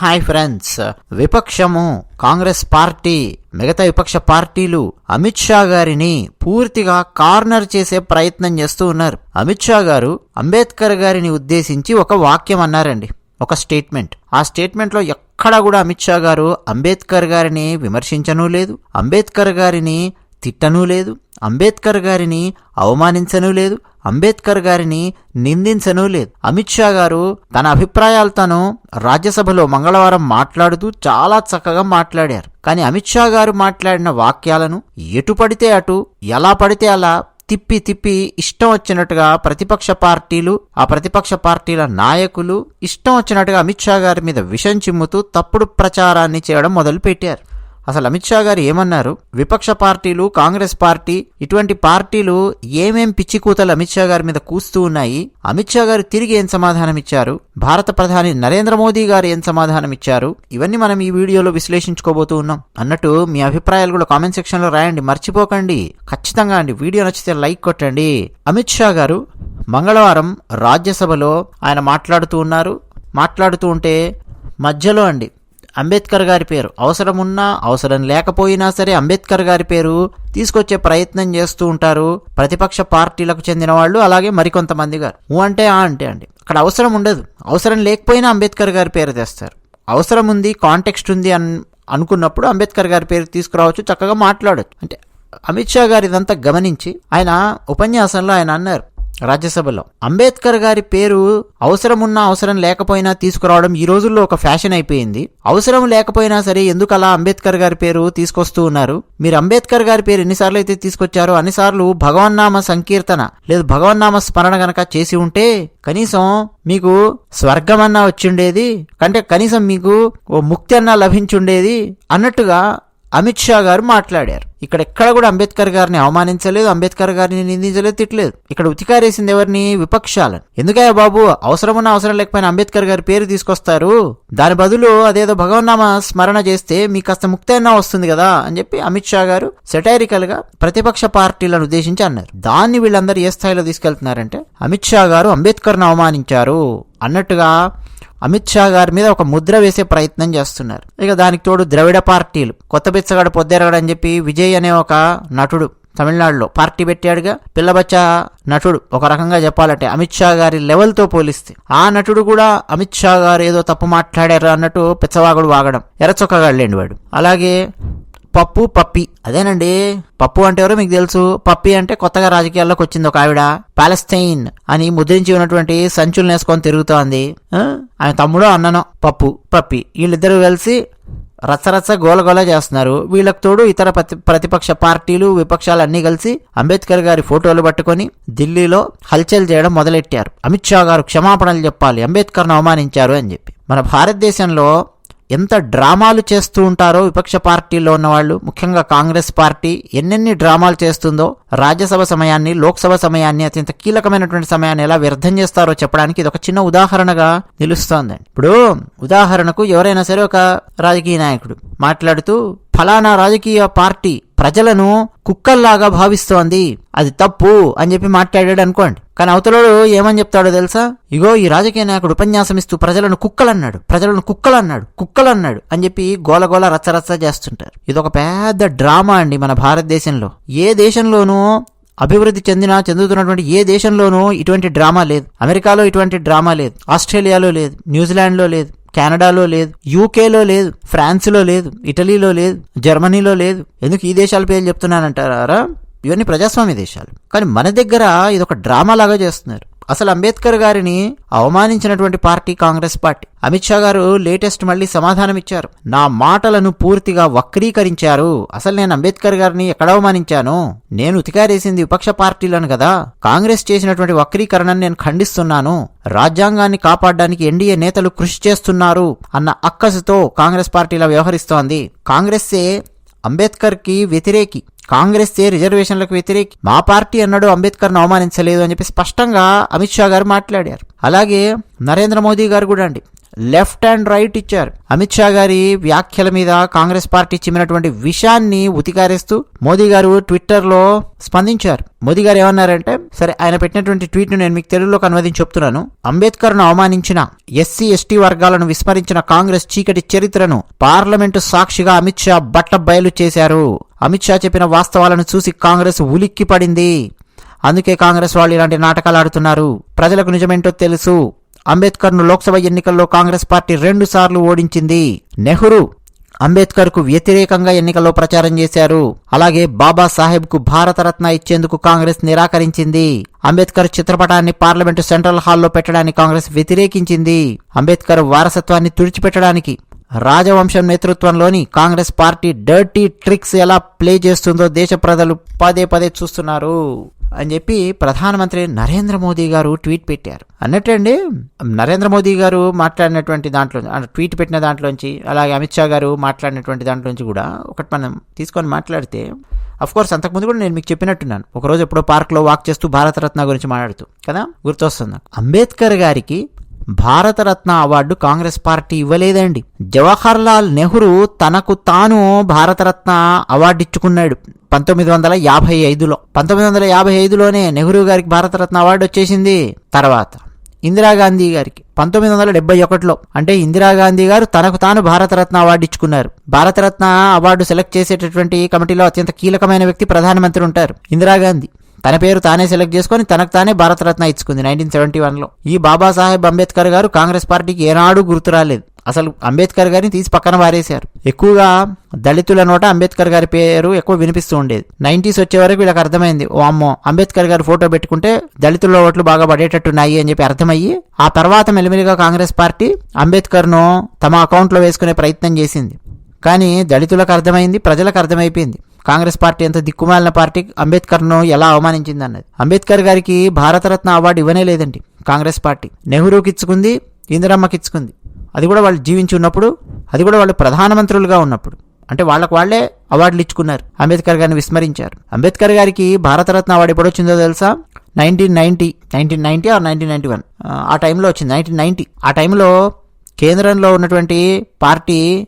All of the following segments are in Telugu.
Hi friends. విపక్షము కాంగ్రెస్ పార్టీ మిగతా విపక్ష పార్టీలు అమిత్ షా గారిని పూర్తిగా కార్నర్ చేసే ప్రయత్నం చేస్తూ ఉన్నారు. అమిత్ షా గారు అంబేద్కర్ గారిని ఉద్దేశించి ఒక వాక్యం అన్నారండి ఒక స్టేట్మెంట్. ఆ స్టేట్మెంట్లో ఎక్కడా కూడా అమిత్ షా గారు అంబేద్కర్ గారిని విమర్శించనూ లేదు. అంబేద్కర్ గారిని తిట్టనూ లేదు అంబేద్కర్ గారిని అవమానించనూ లేదు అంబేద్కర్ గారిని నిందించనూ లేదు. అమిత్ షా గారు తన అభిప్రాయాలు తను రాజ్యసభలో మంగళవారం మాట్లాడుతూ చాలా చక్కగా మాట్లాడారు. కానీ అమిత్ షా గారు మాట్లాడిన వాక్యాలను ఎటు పడితే అటు ఎలా పడితే అలా తిప్పి తిప్పి ఇష్టం వచ్చినట్టుగా ప్రతిపక్ష పార్టీలు ఆ ప్రతిపక్ష పార్టీల నాయకులు ఇష్టం వచ్చినట్టుగా అమిత్ షా గారి మీద విషం చిమ్ముతూ తప్పుడు ప్రచారాన్ని చేయడం మొదలుపెట్టారు. అసలు అమిత్ షా గారు ఏమన్నారు? విపక్ష పార్టీలు కాంగ్రెస్ పార్టీ ఇటువంటి పార్టీలు ఏమేం పిచ్చి కూతలు అమిత్ షా గారి మీద కూస్తూ ఉన్నాయి? అమిత్ షా గారు తిరిగి ఏం సమాధానం ఇచ్చారు? భారత ప్రధాని నరేంద్ర మోదీ గారు ఏం సమాధానం ఇచ్చారు? ఇవన్నీ మనం ఈ వీడియోలో విశ్లేషించుకోబోతూ ఉన్నాం. అన్నట్టు మీ అభిప్రాయాలు కూడా కామెంట్ సెక్షన్లో రాయండి. మర్చిపోకండి. ఖచ్చితంగా అండి. వీడియో నచ్చితే లైక్ కొట్టండి. అమిత్ షా గారు మంగళవారం రాజ్యసభలో ఆయన మాట్లాడుతూ ఉన్నారు. మాట్లాడుతూ ఉంటే మధ్యలో అండి అంబేద్కర్ గారి పేరు అవసరం ఉన్నా అవసరం లేకపోయినా సరే అంబేద్కర్ గారి పేరు తీసుకొచ్చే ప్రయత్నం చేస్తూ ఉంటారు. ప్రతిపక్ష పార్టీలకు చెందిన వాళ్ళు అలాగే మరికొంతమంది గారు. ఊ అంటే ఆ అంటే అండి. అక్కడ అవసరం ఉండదు. అవసరం లేకపోయినా అంబేద్కర్ గారి పేరు తెస్తారు. అవసరం ఉంది కాంటెక్స్ట్ ఉంది అన్ అనుకున్నప్పుడు అంబేద్కర్ గారి పేరు తీసుకురావచ్చు చక్కగా మాట్లాడచ్చు. అంటే అమిత్ షా గారు ఇదంతా గమనించి ఆయన ఉపన్యాసంలో ఆయన అన్నారు రాజ్యసభలో. అంబేద్కర్ గారి పేరు అవసరమున్నా అవసరం లేకపోయినా తీసుకురావడం ఈ రోజుల్లో ఒక ఫ్యాషన్ అయిపోయింది. అవసరం లేకపోయినా సరే ఎందుకు అలా అంబేద్కర్ గారి పేరు తీసుకొస్తూ ఉన్నారు? మీరు అంబేద్కర్ గారి పేరు ఎన్నిసార్లు అయితే తీసుకొచ్చారో అన్నిసార్లు భగవన్నామ సంకీర్తన లేదు భగవన్నామ స్మరణ గనక చేసి ఉంటే కనీసం మీకు స్వర్గమన్నా వచ్చిండేది కంటే కనీసం మీకు ఓ ముక్తి అన్నా లభించుండేది అన్నట్టుగా అమిత్ షా గారు మాట్లాడారు. ఇక్కడ ఎక్కడ కూడా అంబేద్కర్ గారిని అవమానించలేదు అంబేద్కర్ గారిని నిందించలేదు తిట్టలేదు. ఇక్కడ ఉతికారేసింది ఎవరిని? విపక్షాలను. ఎందుకయ్యా బాబు? అవసరమున్న అవసరం లేకపోయినా అంబేద్కర్ గారి పేరు తీసుకొస్తారు. దాని బదులు అదేదో భగవన్నామ స్మరణ చేస్తే మీ కాస్త ముక్తైనా వస్తుంది కదా అని చెప్పి అమిత్ షా గారు సెటైరికల్గా ప్రతిపక్ష పార్టీలను ఉద్దేశించి అన్నారు. దాన్ని వీళ్ళందరూ ఏ స్థాయిలో తీసుకెళ్తున్నారంటే అమిత్ షా గారు అంబేద్కర్ను అవమానించారు అన్నట్టుగా అమిత్ షా గారి మీద ఒక ముద్ర వేసే ప్రయత్నం చేస్తున్నారు. ఇక దానికి తోడు ద్రవిడ పార్టీలు. కొత్త బిచ్చగాడు పొద్దేరగాడు అని చెప్పి విజయ్ అనే ఒక నటుడు తమిళనాడులో పార్టీ పెట్టాడుగా. పిల్లబచ్చ నటుడు. ఒక రకంగా చెప్పాలంటే అమిత్ షా గారి లెవెల్తో పోలిస్తే. ఆ నటుడు కూడా అమిత్ షా గారు ఏదో తప్పు మాట్లాడారు అన్నట్టు పిచ్చవాగుడు వాగడం ఎర్రచొక్కగాళ్ళండి వాడు అలాగే పప్పు పప్పి. అదేనండి. పప్పు అంటే ఎవరో మీకు తెలుసు. పప్పి అంటే కొత్తగా రాజకీయాల్లోకి వచ్చింది ఒక ఆవిడ. పాలస్తైన్ అని ముద్రించి ఉన్నటువంటి సంచులు వేసుకొని తిరుగుతోంది. ఆయన తమ్ముడో అన్ననో. పప్పు పప్పి. వీళ్ళిద్దరూ కలిసి రచ్చరచ్చ గోలగోల చేస్తున్నారు. వీళ్ళకు తోడు ఇతర ప్రతి ప్రతిపక్ష పార్టీలు విపక్షాలు అన్నీ కలిసి అంబేద్కర్ గారి ఫోటోలు పట్టుకొని ఢిల్లీలో హల్చల్ చేయడం మొదలెట్టారు. అమిత్ షా గారు క్షమాపణలు చెప్పాలి. అంబేద్కర్ను అవమానించారు అని చెప్పి. మన భారతదేశంలో ఎంత డ్రామాలు చేస్తూ ఉంటారో విపక్ష పార్టీలో ఉన్నవాళ్ళు ముఖ్యంగా కాంగ్రెస్ పార్టీ ఎన్నెన్ని డ్రామాలు చేస్తుందో రాజ్యసభ సమయాన్ని లోక్సభ సమయాన్ని అత్యంత కీలకమైనటువంటి సమయాన్ని ఎలా వ్యర్థం చేస్తారో చెప్పడానికి ఇది ఒక చిన్న ఉదాహరణగా నిలుస్తోందండి. ఇప్పుడు ఉదాహరణకు ఎవరైనా సరే ఒక రాజకీయ నాయకుడు మాట్లాడుతూ ఫలానా రాజకీయ పార్టీ ప్రజలను కుక్కల్లాగా భావిస్తోంది. అది తప్పు అని చెప్పి మాట్లాడాడు అనుకోండి. కానీ అవతలోడు ఏమని చెప్తాడో తెలుసా? ఇగో ఈ రాజకీయ నాయకుడు ఉపన్యాసం ఇస్తూ ప్రజలను కుక్కలన్నాడు. ప్రజలను కుక్కలన్నాడు. కుక్కలన్నాడు అని చెప్పి గోలగోల రచ్చరచ్చ చేస్తుంటారు. ఇది ఒక పెద్ద డ్రామా అండి మన భారతదేశంలో. ఏ దేశంలోనూ అభివృద్ధి చెందిన చెందుతున్నటువంటి ఏ దేశంలోనూ ఇటువంటి డ్రామా లేదు. అమెరికాలో ఇటువంటి డ్రామా లేదు. ఆస్ట్రేలియాలో లేదు. న్యూజిలాండ్లో లేదు. కెనడాలో లేదు యూకేలో లేదు ఫ్రాన్స్లో లేదు ఇటలీలో లేదు జర్మనీలో లేదు. ఎందుకు ఈ దేశాల పేర్లు చెప్తున్నానంటారా? ఇవన్నీ ప్రజాస్వామ్య దేశాలు. కానీ మన దగ్గర ఇది ఒక డ్రామా లాగా చేస్తున్నారు. అసలు అంబేద్కర్ గారిని అవమానించినటువంటి పార్టీ కాంగ్రెస్ పార్టీ. అమిత్ షా గారు లేటెస్ట్ మళ్ళీ సమాధానం ఇచ్చారు నా మాటలను పూర్తిగా వక్రీకరించారు. అసలు నేను అంబేద్కర్ గారిని ఎక్కడ అవమానించాను? నేను ఉతికారేసింది విపక్ష పార్టీలను కదా. కాంగ్రెస్ చేసినటువంటి వక్రీకరణను నేను ఖండిస్తున్నాను. రాజ్యాంగాన్ని కాపాడడానికి ఎన్డీఏ నేతలు కృషి చేస్తున్నారు అన్న అక్కసుతో కాంగ్రెస్ పార్టీలా వ్యవహరిస్తోంది. కాంగ్రెస్సే అంబేద్కర్కి వ్యతిరేకి. కాంగ్రెస్ ఏ రిజర్వేషన్లకు వ్యతిరేకి మా పార్టీ అన్నాడు అంబేద్కర్ను అవమానించలేదు అని చెప్పి స్పష్టంగా అమిత్ షా గారు మాట్లాడారు. అలాగే నరేంద్ర మోదీ గారు కూడా అండి లెఫ్ట్ అండ్ రైట్ ఇచ్చారు. అమిత్ షా గారి వ్యాఖ్యల మీద కాంగ్రెస్ పార్టీ చిమ్మినటువంటి విషయాన్ని ఉతికారేస్తూ మోదీ గారు ట్విట్టర్లో స్పందించారు. మోదీ గారు ఏమన్నారంటే సరే ఆయన పెట్టినటువంటి ట్వీట్ను నేను మీకు తెలుగులోకి అనువదించి చెప్తున్నాను. అంబేద్కర్ను అవమానించిన ఎస్సీ ఎస్టీ వర్గాలను విస్మరించిన కాంగ్రెస్ చీకటి చరిత్రను పార్లమెంటు సాక్షిగా అమిత్ షా బట్ట బయలు చేశారు. అమిత్ షా చెప్పిన వాస్తవాలను చూసి కాంగ్రెస్ ఉలిక్కి పడింది అందుకే కాంగ్రెస్ వాళ్ళు ఇలాంటి నాటకాలు ఆడుతున్నారు. ప్రజలకు నిజమేంటో తెలుసు. అంబేద్కర్ను లోక్సభ ఎన్నికల్లో కాంగ్రెస్ పార్టీ రెండు సార్లు ఓడించింది. నెహ్రూ అంబేద్కర్కు వ్యతిరేకంగా ఎన్నికల్లో ప్రచారం చేశారు. అలాగే బాబాసాహెబ్కు భారతరత్న ఇచ్చేందుకు కాంగ్రెస్ నిరాకరించింది. అంబేద్కర్ చిత్రపటాన్ని పార్లమెంటు సెంట్రల్ హాల్లో పెట్టడానికి కాంగ్రెస్ వ్యతిరేకించింది. అంబేద్కర్ వారసత్వాన్ని తుడిచిపెట్టడానికి రాజవంశం నేతృత్వంలోని కాంగ్రెస్ పార్టీ డర్టీ ట్రిక్స్ ఎలా ప్లే చేస్తుందో దేశ ప్రజలు పదే పదే చూస్తున్నారు అని చెప్పి ప్రధానమంత్రి నరేంద్ర మోదీ గారు ట్వీట్ పెట్టారు. అన్నట్టండి నరేంద్ర మోదీ గారు మాట్లాడినటువంటి దాంట్లో ట్వీట్ పెట్టిన దాంట్లోంచి అలాగే అమిత్ షా గారు మాట్లాడినటువంటి దాంట్లోంచి కూడా ఒకటి మనం తీసుకొని మాట్లాడితే అఫ్ కోర్స్ అంతకుముందు కూడా నేను మీకు చెప్పినట్టున్నాను. ఒకరోజు ఎప్పుడో పార్క్లో వాక్ చేస్తూ భారతరత్న గురించి మాట్లాడుతూ కదా? గుర్తొస్తుంది అంబేద్కర్ గారికి భారతరత్న అవార్డు కాంగ్రెస్ పార్టీ ఇవ్వలేదండి. జవహర్ లాల్ నెహ్రూ తనకు తాను భారతరత్న అవార్డు ఇచ్చుకున్నాడు పంతొమ్మిది వందల యాభై ఐదులో. పంతొమ్మిది వందల యాభై ఐదులోనే నెహ్రూ గారికి భారతరత్న అవార్డు వచ్చేసింది. తర్వాత ఇందిరాగాంధీ గారికి. పంతొమ్మిది వందల డెబ్బై ఒకటిలో. అంటే ఇందిరాగాంధీ గారు తనకు తాను భారతరత్న అవార్డు ఇచ్చుకున్నారు భారతరత్న అవార్డు సెలెక్ట్ చేసేటటువంటి కమిటీలో అత్యంత కీలకమైన వ్యక్తి ప్రధానమంత్రి ఉంటారు. ఇందిరాగాంధీ తన పేరు తానే సెలెక్ట్ చేసుకుని తనకు తానే భారతరత్న ఇచ్చుకుంది నైన్టీన్ సెవెంటీ వన్లో. ఈ బాబాసాహెబ్ అంబేద్కర్ గారు కాంగ్రెస్ పార్టీకి ఏనాడు గుర్తు రాలేదు అసలు అంబేద్కర్ గారిని తీసి పక్కన వారేశారు ఎక్కువగా దళితుల నోట అంబేద్కర్ గారి పేరు ఎక్కువ వినిపిస్తూ ఉండేది. నైన్టీస్ వచ్చే వరకు వీళ్ళకి అర్థమైంది ఓ అమ్మో అంబేద్కర్ గారి ఫోటో పెట్టుకుంటే దళితుల ఓట్లు బాగా పడేటట్టున్నాయి అని చెప్పి అర్థమయ్యి ఆ తర్వాత మెల్లిమెల్లిగా కాంగ్రెస్ పార్టీ అంబేద్కర్ను తమ అకౌంట్లో వేసుకునే ప్రయత్నం చేసింది. కానీ దళితులకు అర్థమైంది ప్రజలకు అర్థమైపోయింది. కాంగ్రెస్ పార్టీ ఎంత దిక్కుమాలిన పార్టీ అంబేద్కర్ను ఎలా అవమానించింది అన్నది అంబేద్కర్ గారికి భారతరత్న అవార్డు ఇవ్వనే లేదండి కాంగ్రెస్ పార్టీ. నెహ్రూకి ఇచ్చుకుంది ఇందిరమ్మకి ఇచ్చుకుంది. అది కూడా వాళ్ళు జీవించి ఉన్నప్పుడు అది కూడా వాళ్ళు ప్రధానమంత్రులుగా ఉన్నప్పుడు. అంటే వాళ్ళకు వాళ్ళే అవార్డులు ఇచ్చుకున్నారు. అంబేద్కర్ గారిని విస్మరించారు. అంబేద్కర్ గారికి భారతరత్న అవార్డు ఎప్పుడు వచ్చిందో తెలుసా? Nineteen ninety nineteen ninety or nineteen ninety one? ఆ టైంలో వచ్చింది నైన్టీన్ నైన్టీ. ఆ టైంలో కేంద్రంలో ఉన్నటువంటి పార్టీ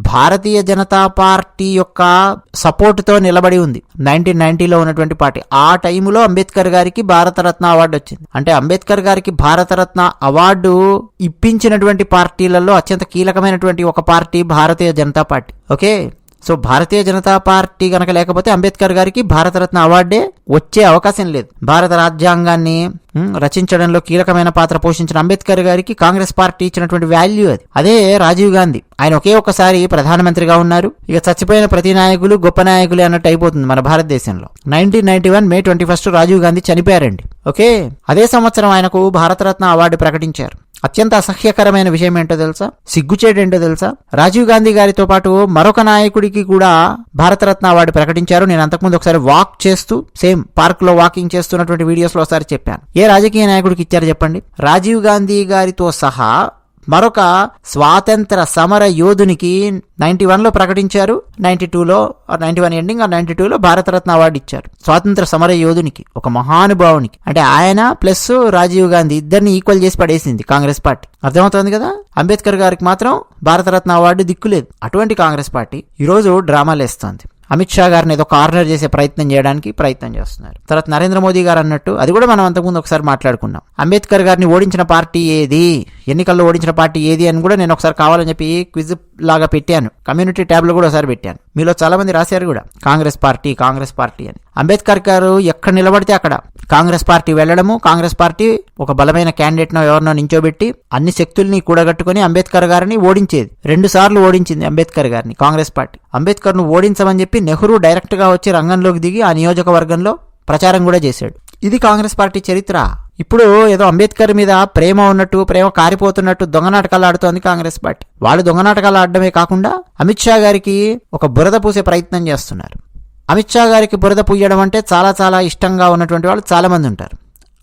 భారతీయ జనతా పార్టీ యొక్క సపోర్ట్తో నిలబడి ఉంది. నైన్టీన్ నైన్టీలో ఉన్నటువంటి పార్టీ. ఆ టైంలో అంబేద్కర్ గారికి భారతరత్న అవార్డు వచ్చింది. అంటే అంబేద్కర్ గారికి భారతరత్న అవార్డు ఇప్పించినటువంటి పార్టీలలో అత్యంత కీలకమైనటువంటి ఒక party Bharatiya Janata party. Okay? So Bharatiya Janata party కనుక లేకపోతే అంబేద్కర్ గారికి భారతరత్న అవార్డే వచ్చే అవకాశం లేదు. భారత రాజ్యాంగాన్ని రచించడంలో కీలకమైన పాత్ర పోషించిన అంబేద్కర్ గారికి కాంగ్రెస్ పార్టీ ఇచ్చినటువంటి వాల్యూ అది. అదే రాజీవ్ గాంధీ. ఆయన ఒకే ఒక్కసారి ప్రధానమంత్రిగా ఉన్నారు. ఇక చచ్చిపోయిన ప్రతి నాయకులు గొప్ప నాయకులే అన్నట్టు అయిపోతుంది మన భారతదేశంలో. Nineteen ninety one May twenty first Rajiv Gandhi చనిపోయారండి. Okay? అదే సంవత్సరం ఆయనకు భారతరత్న అవార్డు ప్రకటించారు. అత్యంత అసహ్యకరమైన విషయం ఏంటో తెలుసా? సిగ్గుచేటేంటో తెలుసా? రాజీవ్ గాంధీ గారితో పాటు మరొక నాయకుడికి కూడా భారతరత్న అవార్డు ప్రకటించారు. నేను అంతకుముందు ఒకసారి వాక్ చేస్తూ సేమ్ పార్క్లో వాకింగ్ చేస్తున్నటువంటి వీడియోస్లో ఒకసారి చెప్పాను. ఏ రాజకీయ నాయకుడికి ఇచ్చారు చెప్పండి? రాజీవ్ గాంధీ గారితో సహా మరొక స్వాతంత్ర సమర యోధునికి నైన్టీ వన్లో ప్రకటించారు నైన్టీ టూలో నైన్టీ వన్ ఎండింగ్ నైన్టీ టూలో భారతరత్న అవార్డు ఇచ్చారు. స్వాతంత్ర సమర యోధునికి ఒక మహానుభావునికి. అంటే ఆయన ప్లస్ రాజీవ్ గాంధీ ఇద్దరిని ఈక్వల్ చేసి పడేసింది కాంగ్రెస్ పార్టీ. అర్థమవుతుంది కదా? అంబేద్కర్ గారికి మాత్రం భారతరత్న అవార్డు దిక్కులేదు. అటువంటి కాంగ్రెస్ పార్టీ ఈరోజు డ్రామాలు వేస్తోంది. అమిత్ షా గారిని ఏదో కార్నర్ చేసే ప్రయత్నం చేయడానికి ప్రయత్నం చేస్తున్నారు. తర్వాత నరేంద్ర మోదీ గారు అన్నట్టు అది కూడా మనం అంతకుముందు ఒకసారి మాట్లాడుకున్నాం. అంబేద్కర్ గారిని ఓడించిన పార్టీ ఏది? ఎన్నికల్లో ఓడించిన పార్టీ ఏది అని కూడా నేను ఒకసారి కావాలని చెప్పి క్విజ్ లాగా పెట్టాను. కమ్యూనిటీ ట్యాబ్లో కూడా ఒకసారి పెట్టాను. మీలో చాలా మంది రాశారు కూడా కాంగ్రెస్ పార్టీ కాంగ్రెస్ పార్టీ అని. అంబేద్కర్ గారు ఎక్కడ నిలబడితే అక్కడ. కాంగ్రెస్ పార్టీ వెళ్ళడము కాంగ్రెస్ పార్టీ ఒక బలమైన క్యాండిడేట్నో ఎవరినో నించోబెట్టి అన్ని శక్తుల్ని కూడగట్టుకుని అంబేద్కర్ గారిని ఓడించేది. రెండు సార్లు ఓడించింది అంబేద్కర్ గారిని కాంగ్రెస్ పార్టీ. అంబేద్కర్ను ఓడించమని చెప్పి నెహ్రూ డైరెక్ట్గా వచ్చి రంగంలోకి దిగి ఆ నియోజకవర్గంలో ప్రచారం కూడా చేశాడు. ఇది కాంగ్రెస్ పార్టీ చరిత్ర. ఇప్పుడు ఏదో అంబేద్కర్ మీద ప్రేమ ఉన్నట్టు ప్రేమ కారిపోతున్నట్టు దొంగ నాటకాలు ఆడుతోంది కాంగ్రెస్ పార్టీ. వాళ్ళు దొంగ నాటకాలు ఆడడమే కాకుండా అమిత్ షా గారికి ఒక బురద పూసే ప్రయత్నం చేస్తున్నారు. అమిత్ షా గారికి బురద పుయ్యడం అంటే చాలా చాలా ఇష్టంగా ఉన్నటువంటి వాళ్ళు చాలామంది ఉంటారు.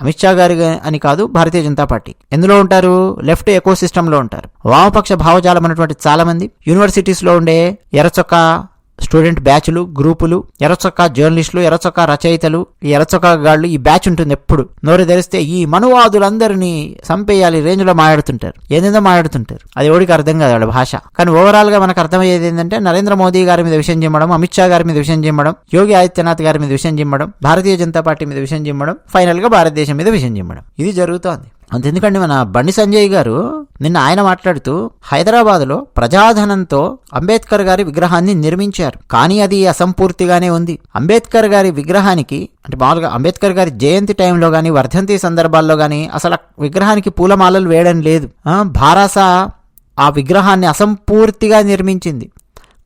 అమిత్ షా గారి అని కాదు భారతీయ జనతా పార్టీ. ఎందులో ఉంటారు? లెఫ్ట్ ఎకో సిస్టంలో ఉంటారు. వామపక్ష భావజాలం ఉన్నటువంటి చాలామంది. యూనివర్సిటీస్లో ఉండే ఎర్రచొక్క స్టూడెంట్ బ్యాచ్లు గ్రూపులు ఎర్రచొక్క జర్నలిస్టులు ఎర్రచొక్క రచయితలు ఈ ఎర్రచొక్క గాళ్ళు ఈ బ్యాచ్ ఉంటుంది ఎప్పుడు. నోరు తెరిస్తే ఈ మనువాదులందరినీ చంపేయాలి రేంజ్లో మాట్లాడుతుంటారు ఏందేందో మాట్లాడుతుంటారు? అది ఓడికి అర్థం కాదు వాళ్ళ భాష. కానీ ఓవరాల్గా మనకు అర్థమయ్యేది ఏంటంటే నరేంద్ర మోదీ గారి మీద విషయం చిమ్మడం అమిత్ షా గారి మీద విషయం చిమ్మడం యోగి ఆదిత్యనాథ్ గారి మీద విషయం చిమ్మడం భారతీయ జనతా పార్టీ మీద విషయం చిమ్మడం ఫైనల్గా భారతదేశం మీద విషయం చిమ్మడం ఇది జరుగుతోంది. అంతెందుకండి మన బండి సంజయ్ గారు నిన్న ఆయన మాట్లాడుతూ హైదరాబాద్లో ప్రజాధనంతో అంబేద్కర్ గారి విగ్రహాన్ని నిర్మించారు. కానీ అది అసంపూర్తిగానే ఉంది. అంబేద్కర్ గారి విగ్రహానికి అంటే మామూలుగా అంబేద్కర్ గారి జయంతి టైంలో కానీ వర్ధంతి సందర్భాల్లో కానీ అసలు విగ్రహానికి పూలమాలలు వేయడం లేదు. భారాస ఆ విగ్రహాన్ని అసంపూర్తిగా నిర్మించింది.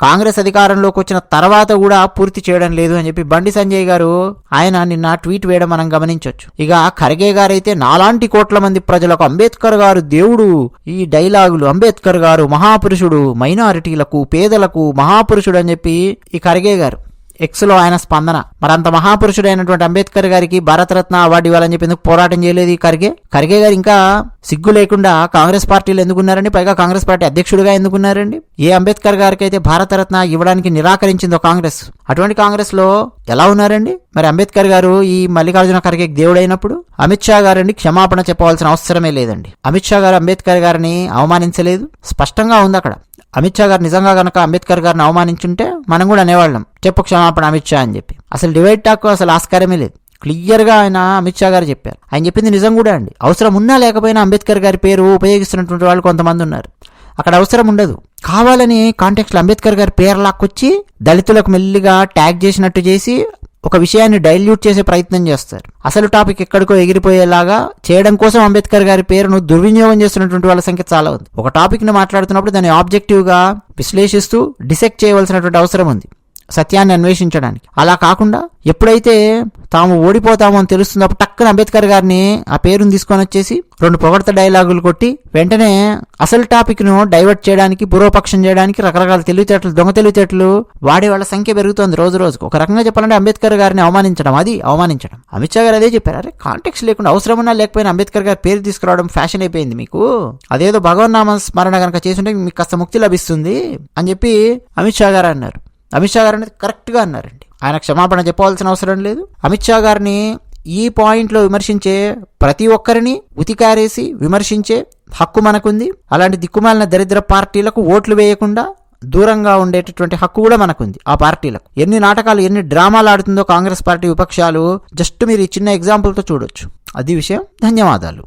కాంగ్రెస్ అధికారంలోకి వచ్చిన తర్వాత కూడా పూర్తి చేయడం లేదు అని చెప్పి బండి సంజయ్ గారు ఆయన నిన్న ట్వీట్ వేయడం మనం గమనించవచ్చు ఇక ఖర్గే గారైతే నాలాంటి కోట్ల మంది ప్రజలకు అంబేద్కర్ గారు దేవుడు. ఈ డైలాగులు అంబేద్కర్ గారు మహాపురుషుడు మైనారిటీలకు పేదలకు మహాపురుషుడు అని చెప్పి ఈ ఖర్గే గారు ఎక్స్లో ఆయన స్పందన. మరంత అంత మహాపురుషుడైనటువంటి అంబేద్కర్ గారికి భారతరత్న అవార్డు ఇవ్వాలని చెప్పి ఎందుకు పోరాటం చేయలేదు ఖర్గే? ఖర్గే గారు ఇంకా సిగ్గు లేకుండా కాంగ్రెస్ పార్టీలు ఎందుకున్నారండి? పైగా కాంగ్రెస్ పార్టీ అధ్యక్షుడిగా ఎందుకున్నారండి? ఏ అంబేద్కర్ గారికి అయితే భారతరత్న ఇవ్వడానికి నిరాకరించిందో కాంగ్రెస్? అటువంటి కాంగ్రెస్లో ఎలా ఉన్నారండి? మరి అంబేద్కర్ గారు ఈ మల్లికార్జున ఖర్గే దేవుడైనప్పుడు అమిత్ షా గారండి క్షమాపణ చెప్పవలసిన అవసరమే లేదండి. అమిత్ షా గారు అంబేద్కర్ గారిని అవమానించలేదు. స్పష్టంగా ఉంది అక్కడ. అమిత్ షా గారు నిజంగా గనక అంబేద్కర్ గారిని అవమానించుంటే మనం కూడా అనేవాళ్ళం. చెప్పు క్షమాపణ అమిత్ షా అని చెప్పి. అసలు డివైడ్ టాక్ అసలు ఆస్కారమే లేదు. క్లియర్గా ఆయన అమిత్ షా గారు చెప్పారు. ఆయన చెప్పింది నిజం కూడా అండి. అవసరం ఉన్నా లేకపోయినా అంబేద్కర్ గారి పేరు ఉపయోగిస్తున్నటువంటి వాళ్ళు కొంతమంది ఉన్నారు. అక్కడ అవసరం ఉండదు. కావాలని కాంటెక్స్ట్ అంబేద్కర్ గారి పేరు లాక్కొచ్చి దళితులకు మెల్లిగా ట్యాగ్ చేసినట్టు చేసి ఒక విషయాన్ని డైల్యూట్ చేసే ప్రయత్నం చేస్తారు. అసలు టాపిక్ ఎక్కడికో ఎగిరిపోయేలాగా చేయడం కోసం అంబేద్కర్ గారి పేరును దుర్వినియోగం చేస్తున్నటువంటి వాళ్ళ సంఖ్య చాలా ఉంది. ఒక టాపిక్ని మాట్లాడుతున్నప్పుడు దాన్ని ఆబ్జెక్టివ్గా విశ్లేషిస్తూ డిసెక్ట్ చేయవలసినటువంటి అవసరం ఉంది. సత్యాన్ని అన్వేషించడానికి. అలా కాకుండా ఎప్పుడైతే తాము ఓడిపోతామో అని తెలుస్తున్నప్పుడు టక్కున అంబేద్కర్ గారిని ఆ పేరుని తీసుకొని వచ్చేసి రెండు పొగడత డైలాగులు కొట్టి వెంటనే అసలు టాపిక్ను డైవర్ట్ చేయడానికి పూర్వపక్షం చేయడానికి రకరకాల తెలివితేటలు దొంగ తెలివితేటలు వాడే వాళ్ళ సంఖ్య పెరుగుతోంది రోజు రోజుకు. ఒక రకంగా చెప్పాలంటే అంబేద్కర్ గారిని అవమానించడం అది అవమానించడం. అమిత్ షా గారు అదే చెప్పారు అరే కాంటెక్స్ లేకుండా అవసరం ఉన్నా లేకపోయినా అంబేద్కర్ గారి పేరు తీసుకురావడం ఫ్యాషన్ అయిపోయింది మీకు. అదేదో భగవన్నామ స్మరణ కనుక చేసుంటే మీకు కాస్త ముక్తి లభిస్తుంది అని చెప్పి అమిత్ షా గారు అన్నారు. అమిత్ షా గారు అనేది కరెక్ట్గా అన్నారండి. ఆయన క్షమాపణ చెప్పవలసిన అవసరం లేదు. అమిత్ షా గారిని ఈ పాయింట్లో విమర్శించే ప్రతి ఒక్కరిని ఉతికారేసి విమర్శించే హక్కు మనకుంది. అలాంటి దిక్కుమాలిన దరిద్ర పార్టీలకు ఓట్లు వేయకుండా దూరంగా ఉండేటటువంటి హక్కు కూడా మనకుంది ఆ పార్టీలకు. ఎన్ని నాటకాలు ఎన్ని డ్రామాలు ఆడుతుందో కాంగ్రెస్ పార్టీ విపక్షాలు జస్ట్ మీరు ఈ చిన్న ఎగ్జాంపుల్తో చూడొచ్చు. అది విషయం. ధన్యవాదాలు.